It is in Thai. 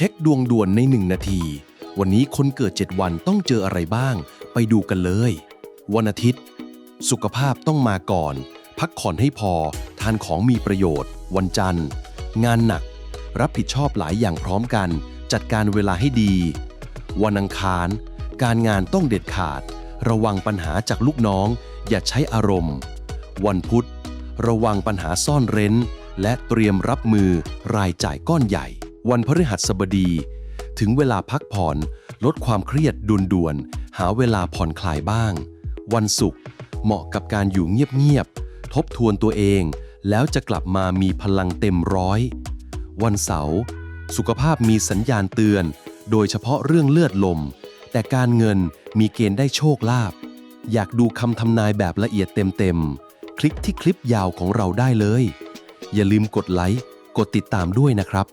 เช็คดวงด่วนในหนึ่งนาที วันนี้คนเกิด 7 วันต้องเจออะไรบ้าง ไปดูกันเลย วันอาทิตย์ สุขภาพต้องมาก่อน พักผ่อนให้พอ ทานของมีประโยชน์ วันจันทร์ งานหนัก รับผิดชอบหลายอย่างพร้อมกัน จัดการเวลาให้ดี วันอังคาร การงานต้องเด็ดขาด ระวังปัญหาจากลูกน้อง อย่าใช้อารมณ์ วันพุธ ระวังปัญหาซ่อนเร้น และเตรียมรับมือรายจ่ายก้อนใหญ่ วันพฤหัสบดี ถึงเวลาพักผ่อน ลดความเครียดด่วนๆ หาเวลาผ่อนคลายบ้าง วันศุกร์เหมาะกับการอยู่เงียบๆ ทบทวนตัวเอง แล้วจะกลับมามีพลังเต็มร้อย วันเสาร์สุขภาพมีสัญญาณเตือน โดยเฉพาะเรื่องเลือดลม แต่การเงินมีเกณฑ์ได้โชคลาภอยากดูคำทำนายแบบละเอียดเต็มๆ คลิกที่คลิปยาวของเราได้เลย อย่าลืมกดไลค์ กดติดตามด้วยนะครับ